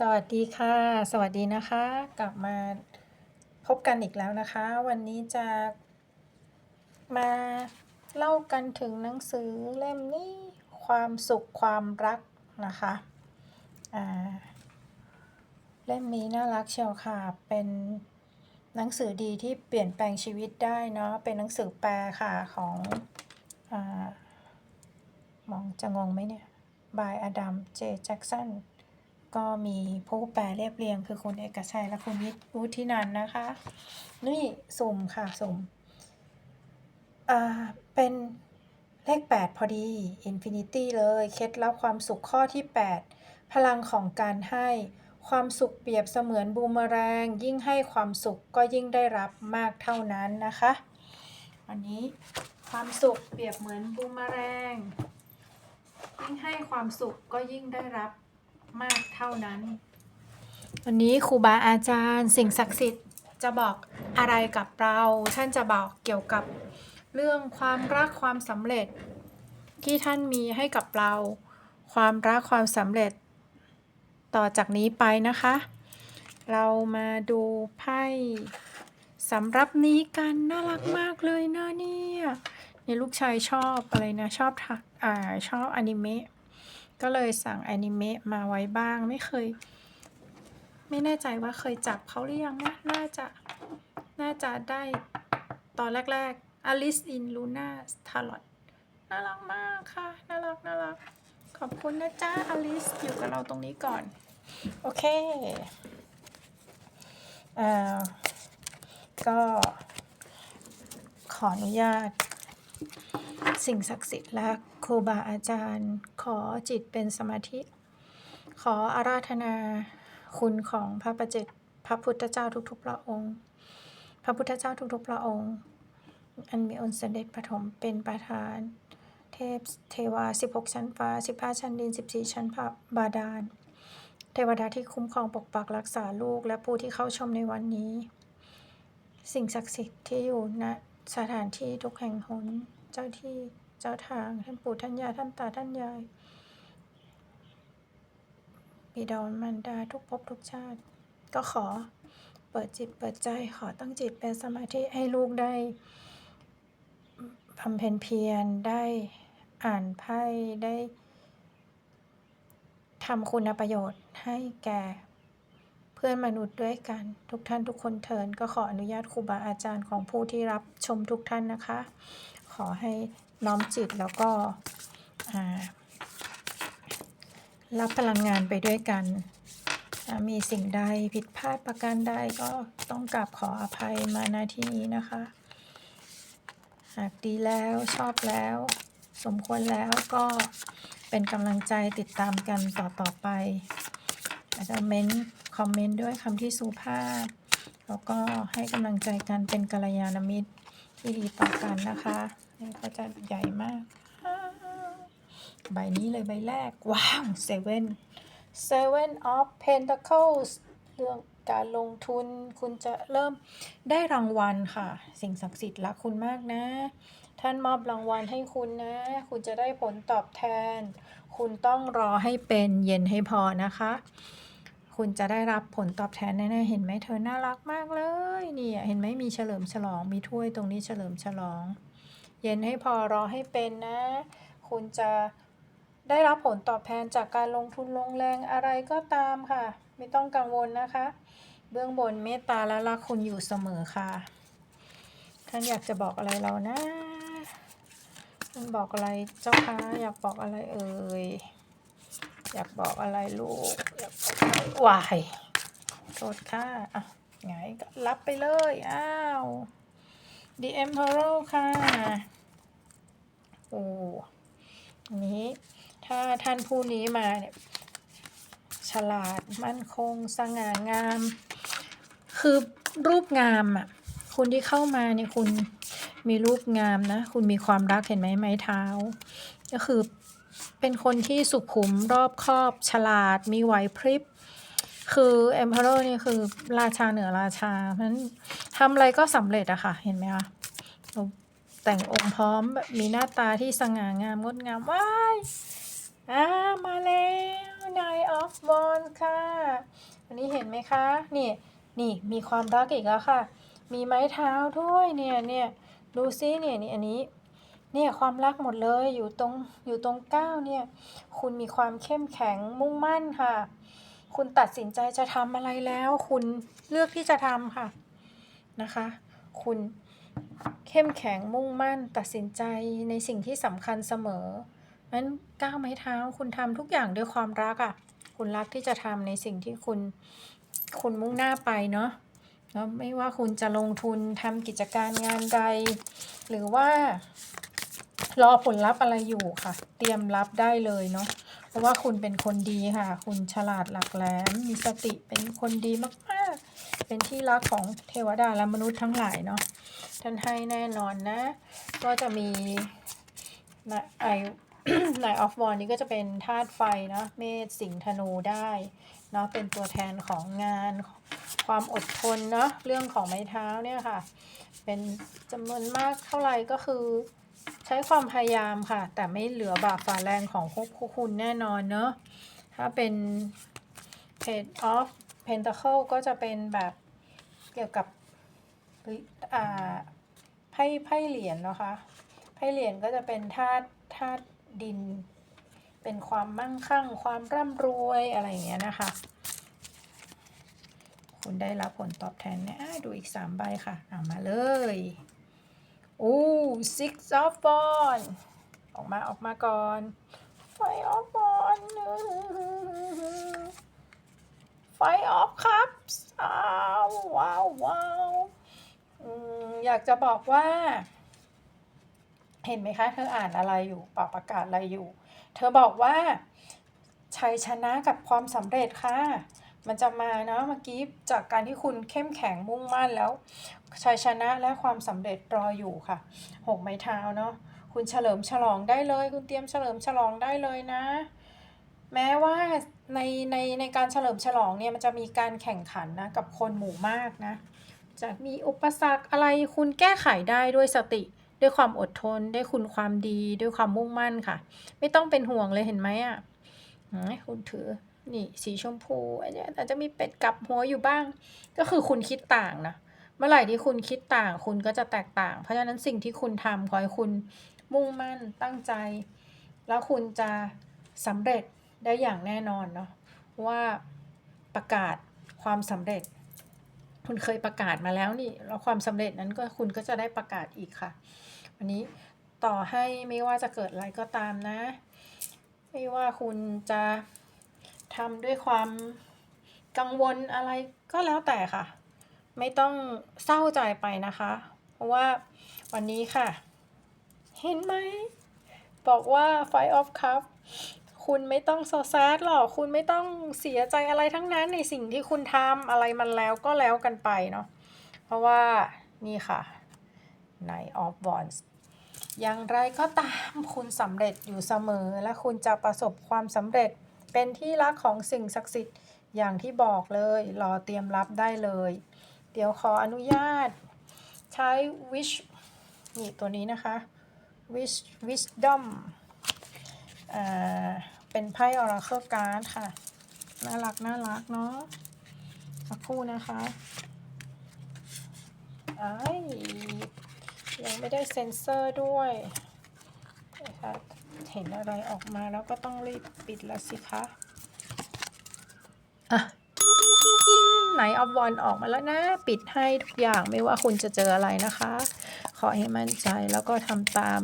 สวัสดีค่ะ สวัสดีนะคะ กลับมาพบกันอีกแล้วนะคะ วันนี้จะมาเล่ากันถึงหนังสือเล่มนี้ความสุขความรักนะคะเล่มนี้น่ารักเชียวค่ะ เป็นหนังสือดีที่เปลี่ยนแปลงชีวิตได้เนาะเป็นหนังสือแปลค่ะของอมองจะงงไหมเนี่ย by Adam J Jackson ก็ ก็มีผู้แปลเรียบเรียงคือคุณเอกชัยและคุณวุฒินันนะคะ นี่สุ่มค่ะสุ่มอ่าเป็นเลข 8 พอดี Infinity เลยเคล็ดลับความสุขข้อที่ 8 พลังของการให้ ความสุขเปรียบเสมือนบูมเมอแรง ยิ่งให้ความสุขก็ยิ่งได้รับมากเท่านั้นนะคะวันนี้ความสุขเปรียบเหมือนบูมเมอแรง ยิ่งให้ความสุขก็ยิ่งได้รับ มากเท่านั้น วันนี้ครูบาอาจารย์ สิ่งศักดิ์สิทธิ์จะบอกอะไรกับเรา ท่านจะบอกเกี่ยวกับเรื่องความรักความสำเร็จ ที่ท่านมีให้กับเรา ความรักความสำเร็จ ต่อจากนี้ไปนะคะ เรามาดูไพ่สำหรับนี้กันน่ารักมากเลยนะเนี่ยเนี่ยลูกชายชอบอะไรนะชอบทักอ่าชอบอนิเมะ ก็เลยสั่งอนิเมะมาไว้บ้างไม่เคย ไม่แน่ใจว่าเคยจับเขาหรือยังนะน่าจะ น่าจะได้ตอนแรกๆ Alice in Luna Tarot น่ารักมากค่ะ น่ารักน่ารัก ขอบคุณนะจ๊ะ Alice อยู่กับเราตรงนี้ก่อน โอเคอ่าก็ขออนุญาต สิ่งศักดิ์สิทธิ์และ ครูบาอาจารย์ ขอจิตเป็นสมาธิ ขออาราธนาคุณของพระประเจกพระพุทธเจ้าทุกๆพระองค์ พระพุทธเจ้าทุกๆพระองค์ อันมีองค์เสด็จปฐมเป็นประธาน เทพเทวา 16 ชั้นฟ้า 15 ชั้นดิน 14 ชั้นพระบาดาล เทวดาที่คุ้มครองปกปักรักษาลูกและผู้ที่เข้าชมในวันนี้ สิ่งศักดิ์สิทธิ์ที่อยู่ณสถานที่ทุกแห่งหนเจ้าที่ เจ้าทาง ท่านปู่ท่านยาท่านตาท่านยายบิดามารดาทุกภพทุกชาติ ก็ขอเปิดจิตเปิดใจขอตั้งจิตเป็นสมาธิให้ลูกได้บำเพ็ญเพียรได้อ่านไพ่ได้ทำคุณประโยชน์ให้แก่เพื่อนมนุษย์ด้วยกัน ทุกท่านทุกคนเทินก็ขออนุญาตครูบาอาจารย์ของผู้ที่รับชมทุกท่านนะคะ ขอให้น้อมจิตแล้วก็รับพลังงานไปด้วยกันมีสิ่งใดผิดพลาดประการใดก็ต้องกราบขออภัยมาณที่นี้นะคะ หากดีแล้วชอบแล้ว สมควรแล้วก็เป็นกำลังใจติดตามกันต่อต่อไปอาจจะเมนคอมเมนต์ด้วยคำที่สุภาพ แล้วก็ให้กำลังใจกันเป็นกัลยาณมิตรที่ดีต่อกันนะคะ นี่ก็จะใหญ่มาก ใบนี้เลยใบแรก ว้าว seven seven of pentacles เรื่องการลงทุนคุณจะเริ่มได้รางวัลค่ะ สิ่งศักดิ์สิทธิ์รักคุณมากนะ ท่านมอบรางวัลให้คุณนะ คุณจะได้ผลตอบแทน คุณต้องรอให้เป็นเย็นให้พอนะคะ คุณจะได้รับผลตอบแทนแน่ๆเห็นไหมเธอน่ารักมากเลยเนี่ยเห็นไหมมีเฉลิมฉลองมีถ้วยตรงนี้เฉลิมฉลอง เย็นให้พอรอให้เป็นนะ คุณจะได้รับผลตอบแทนจากการลงทุนลงแรงอะไรก็ตามค่ะ ไม่ต้องกังวลนะคะ เบื้องบนเมตตาและรักคุณอยู่เสมอค่ะ ท่านอยากจะบอกอะไรเรานะท่านบอกอะไรเจ้าคะอยากบอกอะไรเอ่ยอยากบอกอะไรลูกอยากบอกอะไรวายโทษค่ะอะไงก็รับไปเลย อ้าว The Emperor ค่ะ โอ้อันนี้ถ้าท่านผู้นี้มาเนี่ยฉลาดมั่นคง สง่างาม คือรูปงามอะคุณที่เข้ามาเนี่ยคุณมีรูปงามนะ คุณมีความรักเห็นไหมไม้เท้า ก็คือเป็นคนที่สุขุมรอบคอบฉลาดมีไหวพริบ คือ Emperor เนี่คือราชาเหนือราชาเพราะฉะนั้นทำอะไรก็สำเร็จอะค่ะ เห็นไหมคะ แต่งองค์พร้อมแบบมีหน้าตาที่สง่างามงดงามว้ายอ่ามาแล้ว Nine of Wands ค่ะ อันนี้เห็นไหมคะนี่นี่มีความรักอีกแล้วค่ะ มีไม้เท้าด้วยเนี่ยเนี่ยดูซิเนี่ยนี่อันนี้เนี่ยความรักหมดเลยอยู่ตรงอยู่ตรงเก้าเนี่ย คุณมีความเข้มแข็งมุ่งมั่นค่ะ คุณตัดสินใจจะทำอะไรแล้ว คุณเลือกที่จะทำค่ะนะคะ คุณ เข้มแข็งมุ่งมั่นตัดสินใจในสิ่งที่สำคัญเสมอนั้นก้าวไม้เท้าคุณทำทุกอย่างด้วยความรักอะ่ะ คุณรักที่จะทำในสิ่งที่คุณคุณมุ่งหน้าไปเนาะแล้วไม่ว่าคุณจะลงทุนทำกิจการงานใด หรือว่ารอผลลัพธ์อะไรอยู่ค่ะ เตรียมรับได้เลยเนาะเพราะว่าคุณเป็นคนดีค่ะ คุณฉลาดหลักแหลมมีสติเป็นคนดีมากๆ เป็นที่รักของเทวดาและมนุษย์ทั้งหลายเนาะท่านให้แน่นอนนะ ก็จะมีนะไอนายออฟวอนนี้ก็จะเป็นธาตุไฟเนาะเมษสิงธนูได้เนาะเป็นตัวแทนของงานความอดทนเนาะเรื่องของไม้เท้าเนี่ยค่ะ เป็นจำนวนมากเท่าไหร่ก็คือ ใช้ความพยายามค่ะ แต่ไม่เหลือบาปฝ่าแรงของพวกคุณแน่นอนเนอะถ้าเป็น Page of Pentacle ก็จะเป็นแบบเกี่ยวกับอ่าไพ่ไพ่เหรียญนะคะไพ่เหรียญก็จะเป็นธาตุธาตุดิน เป็นความมั่งคั่ง ความร่ำรวยอะไรอย่างเงี้ยนะคะ คุณได้รับผลตอบแทนเนี่ยอะดูอีก3ใบค่ะเอามาเลยโอ้ six of w a n d ออกมาออกมาก่อน five of cups อ้าวว้าวว้าวอืมอยากจะบอกว่า เห็นไหมคะ เธออ่านอะไรอยู่เป่าประกาศอะไรอยู่ เธอบอกว่าชัยชนะกับความสำเร็จค่ะ มันจะมาเนาะเมื่อกี้จากการที่คุณเข้มแข็งมุ่งมั่นแล้วชัยชนะและความสำเร็จรออยู่ค่ะหกไม้เท้าเนาะคุณเฉลิมฉลองได้เลย คุณเตรียมเฉลิมฉลองได้เลยนะ แม้ว่าในในในการเฉลิมฉลองเนี่ยมันจะมีการแข่งขันนะกับคนหมู่มากนะ จะมีอุปสรรคอะไรคุณแก้ไขได้ด้วยสติ ด้วยความอดทน ด้วยคุณความดี ด้วยความมุ่งมั่นค่ะ ไม่ต้องเป็นห่วงเลยเห็นไหมอะอืมคุณถือนี่สีชมพูอันเนี้ยอาจจะมีเป็ดกลับหัวอยู่บ้าง ก็คือคุณคิดต่างนะเมื่อไหร่ที่คุณคิดต่าง คุณก็จะแตกต่าง เพราะฉะนั้นสิ่งที่คุณทำขอให้คุณมุ่งมั่นตั้งใจ แล้วคุณจะสำเร็จได้อย่างแน่นอนเนาะว่าประกาศความสำเร็จ คุณเคยประกาศมาแล้วนี่แล้วความสำเร็จนั้นก็คุณก็จะได้ประกาศอีกค่ะ วันนี้ต่อให้ไม่ว่าจะเกิดอะไรก็ตามนะ ไม่ว่าคุณจะทำด้วยความกังวลอะไรก็แล้วแต่ค่ะ ไม่ต้องเศร้าใจไปนะคะ เพราะว่าวันนี้ค่ะ เห็นไหม บอกว่า Five of Cup คุณไม่ต้องโซแซดหรอกคุณไม่ต้องเสียใจอะไรทั้งนั้นในสิ่งที่คุณทำอะไรมันแล้วก็แล้วกันไปเนาะเพราะว่านี่ค่ะ Nine of Wands อย่างไรก็ตามคุณสำเร็จอยู่เสมอ และคุณจะประสบความสำเร็จเป็นที่รักของสิ่งศักดิ์สิทธิ์อย่างที่บอกเลย รอเตรียมรับได้เลย เดี๋ยวขออนุญาต ใช้ wish นี่ตัวนี้นะคะ wish wisdom อ่า เป็นไพ่ oracle card ค่ะ น่ารักน่ารักเนาะสักครู่นะคะไอ้ยังไม่ได้เซ็นเซอร์ด้วยเห็นอะไรออกมาแล้วก็ต้องรีบปิดแล้วสิคะอะไหนเอาบอลออกมาแล้วนะ ปิดให้ทุกอย่างไม่ว่าคุณจะเจออะไรนะคะ ขอให้มั่นใจ แล้วก็ทำตาม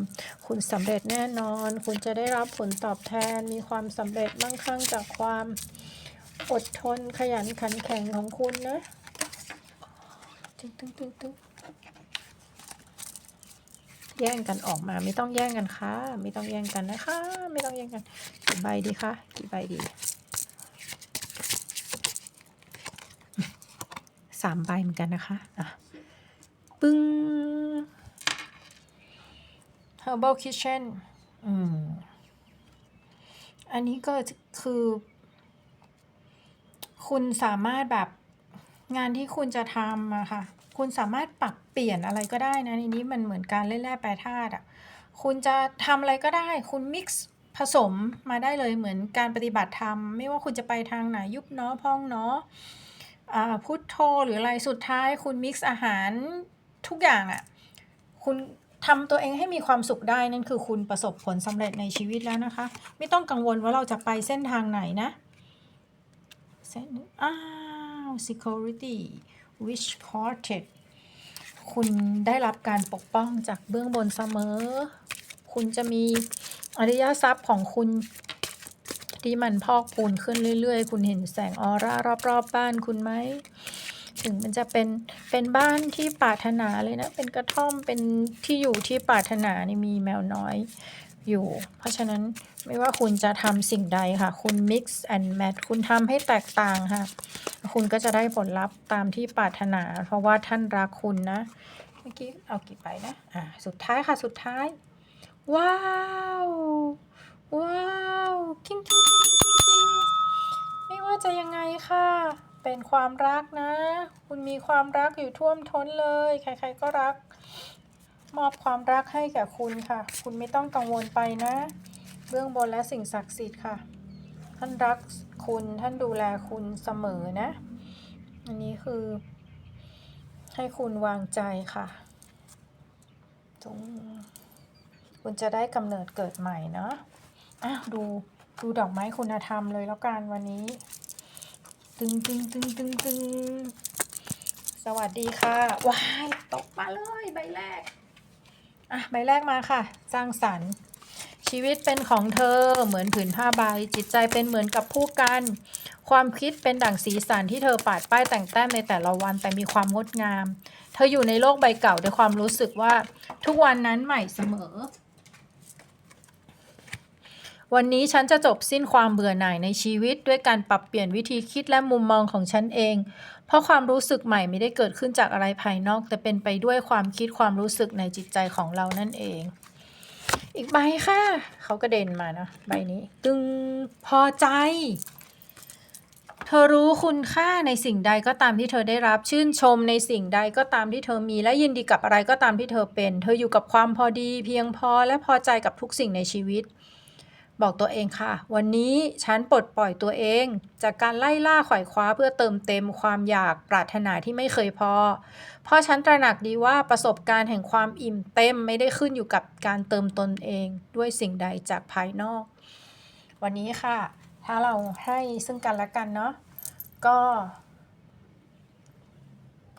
คุณสำเร็จแน่นอน คุณจะได้รับผลตอบแทน มีความสำเร็จมั่งคั่งจากความอดทนขยันขันแข็งของคุณนะตึ้งตึ้งตึ้งตึ้งแย่งกันออกมาไม่ต้องแย่งกันค่ะไม่ต้องแย่งกันนะคะ ไม่ต้องแย่งกันกี่ใบดีคะกี่ใบดีสามใบเหมือนกันนะคะอะปึ้ง Herbal Kitchen อืม อันนี้ก็คือ คุณสามารถแบบงานที่คุณจะทำอะค่ะ คุณสามารถปรับเปลี่ยนอะไรก็ได้นะในนี้มันเหมือนการเล่นแร่แปรธาตุอะคุณจะทำอะไรก็ได้ คุณ mix ผผสมมาได้เลยเหมือนการปฏิบัติธรรม ไม่ว่าคุณจะไปทางไหนยุบเนาะพองเนาะอ่าพุทโธหรืออะไรสุดท้าย คุณมิกซ์อาหารทุกอย่างอะ่ะ คุณ ทำตัวเองให้มีความสุขได้นั่นคือคุณประสบผลสำเร็จในชีวิตแล้วนะคะ ไม่ต้องกังวลว่าเราจะไปเส้นทางไหนนะเส้นอ้าว security wish portrait คุณได้รับการปกป้องจากเบื้องบนเสมอ คุณจะมีอริยทรัพย์ของคุณที่มันพอกพูนขึ้นเรื่อยๆ คุณเห็นแสงออร่ารอบๆบบ้านคุณไหม ถึงมันจะเป็นเป็นบ้านที่ปรารถนาเลยนะ เป็นกระท่อมเป็นที่อยู่ที่ปรารถนานี่มีแมวน้อยอยู่ เพราะฉะนั้นไม่ว่าคุณจะทำสิ่งใดค่ะ คุณ mix and match คุณทำให้แตกต่างค่ะ คุณก็จะได้ผลลัพธ์ตามที่ปรารถนา เพราะว่าท่านรักคุณนะ เมื่อกี้เอากี่ไปนะ อ่า สุดท้ายค่ะ สุดท้าย ว้าว ว้าว กิ้งกิ้งกิ้งกิ้งกิ้งกิ้งไม่ว่าจะยังไงค่ะ เป็นความรักนะ คุณมีความรักอยู่ท่วมท้นเลย ใครๆก็รัก มอบความรักให้แก่คุณค่ะ คุณไม่ต้องกังวลไปนะ เบื้องบนและสิ่งศักดิ์สิทธิ์ค่ะ ท่านรักคุณท่านดูแลคุณเสมอนะ อันนี้คือ ให้คุณวางใจค่ะตรงคุณจะได้กำเนิดเกิดใหม่เนาะอ้าวดูดูดอกไม้คุณธรรมเลยแล้วกันวันนี้ ตึงตึงตึงตึงตึงสวัสดีค่ะ ว้าย ตกมาเลยใบแรก อะ ใบแรกมาค่ะ สร้างสรรค์ ชีวิตเป็นของเธอเหมือนผืนผ้าใบ จิตใจเป็นเหมือนกับผู้กัน ความคิดเป็นดั่งสีสันที่เธอปาดป้ายแต่งแต้มในแต่ละวันแต่มีความงดงาม เธออยู่ในโลกใบเก่าด้วยความรู้สึกว่าทุกวันนั้นใหม่เสมอ วันนี้ฉันจะจบสิ้นความเบื่อหน่ายในชีวิต ด้วยการปรับเปลี่ยนวิธีคิดและมุมมองของฉันเอง เพราะความรู้สึกใหม่ไม่ได้เกิดขึ้นจากอะไรภายนอก แต่เป็นไปด้วยความคิดความรู้สึกในจิตใจของเรานั่นเอง อีกใบค่ะ เขากระเด็นมานะใบนี้ตึงพอใจเธอรู้คุณค่าในสิ่งใดก็ตามที่เธอได้รับชื่นชมในสิ่งใดก็ตามที่เธอมีและยินดีกับอะไรก็ตามที่เธอเป็น เธออยู่กับความพอดี เพียงพอและพอใจกับทุกสิ่งในชีวิต บอกตัวเองค่ะ วันนี้ฉันปลดปล่อยตัวเอง จากการไล่ล่าไขว่คว้าเพื่อเติมเต็มความอยากปรารถนาที่ไม่เคยพอ เพราะฉันตระหนักดีว่าประสบการณ์แห่งความอิ่มเต็มไม่ได้ขึ้นอยู่กับการเติมตนเองด้วยสิ่งใดจากภายนอก วันนี้ค่ะ ถ้าเราให้ซึ่งกันและกันเนาะก็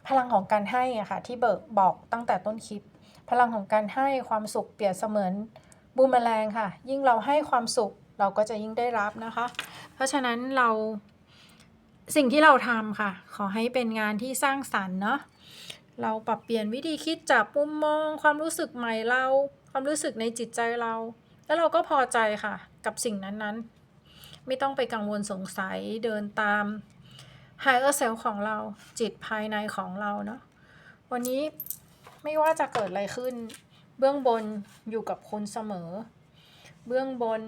พลังของการให้อะค่ะที่เบิกบอกตั้งแต่ต้นคลิป พลังของการให้ความสุขเปรียบเสมือน บูมเมอแรงค่ะ ยิ่งเราให้ความสุขเราก็จะยิ่งได้รับนะคะ เพราะฉะนั้นเราสิ่งที่เราทำค่ะ ขอให้เป็นงานที่สร้างสรรค์เนาะเราปรับเปลี่ยนวิธีคิดจากมุมมอง ความรู้สึกใหม่เรา ความรู้สึกในจิตใจเรา แล้วเราก็พอใจค่ะ กับสิ่งนั้นๆ ไม่ต้องไปกังวลสงสัยเดินตาม higher self ของเราจิตภายในของเราเนาะวันนี้ไม่ว่าจะเกิดอะไรขึ้น เบื้องบนอยู่กับคุณเสมอ เบื้องบน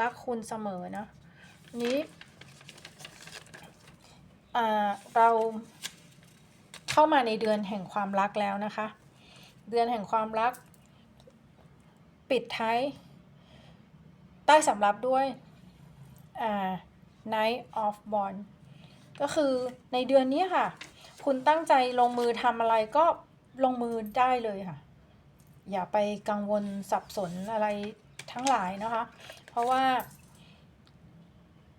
รักคุณเสมอนะ นี้เราเข้ามาในเดือนแห่งความรักแล้วนะคะ เดือนแห่งความรัก ปิดท้าย ใต้สำรับด้วย Night of Bond ก็คือในเดือนนี้ค่ะ คุณตั้งใจลงมือทำอะไรก็ลงมือได้เลยค่ะ อย่าไปกังวลสับสนอะไรทั้งหลายนะคะ เพราะว่า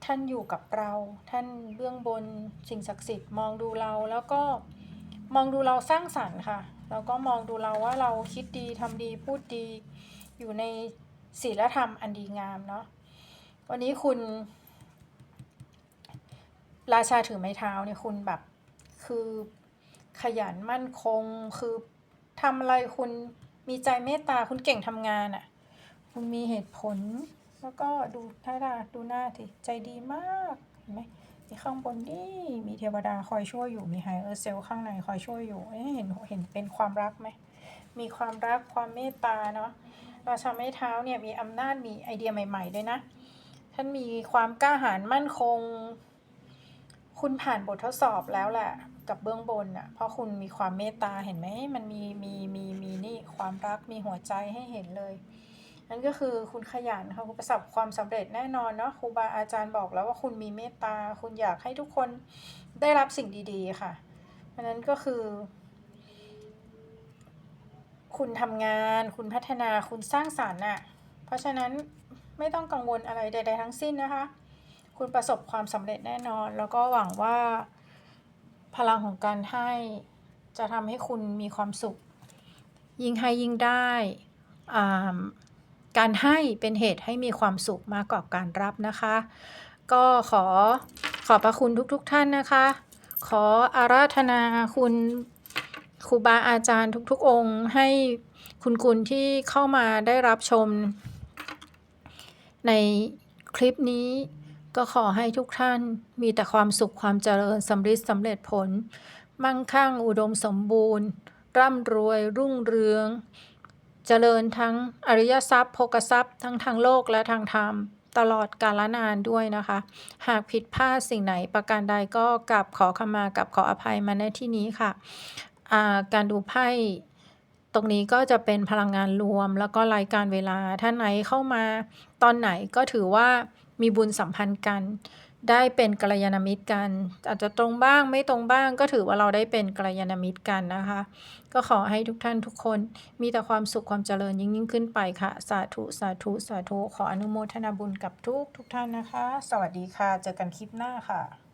ท่านอยู่กับเรา ท่านเบื้องบนสิ่งศักดิ์สิทธิ์มองดูเราแล้วก็มองดูเราสร้างสรรค์ค่ะ แล้วก็มองดูเราว่าเราคิดดีทำดีพูดดีอยู่ในศีลธรรมอันดีงามเนาะวันนี้คุณ ราชาถือไม้เท้าเนี่ยคุณแบบคือขยันมั่นคงคือทำอะไรคุณ มีใจเมตตาคุณเก่งทำงานอะ่ะ คุณมีเหตุผล แล้วก็ดูท่าทางดูหน้าทีใจดีมากเห็นไหมมีข้างบนนี่มีเทวดาคอยช่วยอยู่มีไฮเออร์เซลข้างในคอยช่วยอยู่เอ๊ะเห็นเห็นเป็นความรักไหมมีความรักความเมตตาเนาะราชาไม้เท้าเนี่ยมีอำนาจมีไอเดียใหม่ ๆ ด้วยนะ ท่านมีความกล้าหาญมั่นคง คุณผ่านบททดสอบแล้วแหละ กับเบื้องบนอะ เพราะคุณมีความเมตตาเห็นไหมมันมีมีมีมีนี่ความรักมีหัวใจให้เห็นเลยนั่นก็คือคุณขยันค่ะคุณประสบความสำเร็จแน่นอนเนาะครูบาอาจารย์บอกแล้วว่าคุณมีเมตตา คุณอยากให้ทุกคนได้รับสิ่งดี ๆ ค่ะเพราะนั้นก็คือ คุณทำงาน คุณพัฒนาคุณสร้างสารรค์น่ะ เพราะฉะนั้นไม่ต้องกังวลอะไรใด ๆ ทั้งสิ้นนะคะ คุณประสบความสำเร็จแน่นอน แล้วก็หวังว่า พลังของการให้จะทำให้คุณมีความสุข ยิ่งให้ยิ่งได้การให้เป็นเหตุให้มีความสุขมากกว่าการรับนะคะ ก็ขอขอบพระคุณทุกๆทท่านนะคะ ขออาราธนาคุณครูบาอาจารย์ทุกๆ องค์ให้คุณคุณที่เข้ามาได้รับชมในคลิปนี้ ก็ขอให้ทุกท่านมีแต่ความสุขความเจริญสำฤทธิ์สำเร็จผล มั่งคั่งอุดมสมบูรณ์ ร่ำรวยรุ่งเรือง เจริญทั้งอริยทรัพย์โภกทรัพย์ทั้งทางโลกและทางธรรมตลอดกาลนานด้วยนะคะ หากผิดพลาดสิ่งไหนประการใดก็กลับขอขมากับขออภัยมาในที่นี้ค่ะการดูไพ่ตรงนี้ก็จะเป็นพลังงานรวมแล้วก็รายการเวลาท่านไหนเข้ามาตอนไหนก็ถือว่า มีบุญสัมพันธ์กัน ได้เป็นกัลยาณมิตรกัน อาจจะตรงบ้างไม่ตรงบ้างก็ถือว่าเราได้เป็นกัลยาณมิตรกันนะคะ ก็ขอให้ทุกท่านทุกคนมีแต่ความสุขความเจริญยิ่งยิ่งขึ้นไปค่ะ สาธุสาธุสาธุขออนุโมทนาบุญกับทุกทุกท่านนะคะ สวัสดีค่ะ เจอกันคลิปหน้าค่ะ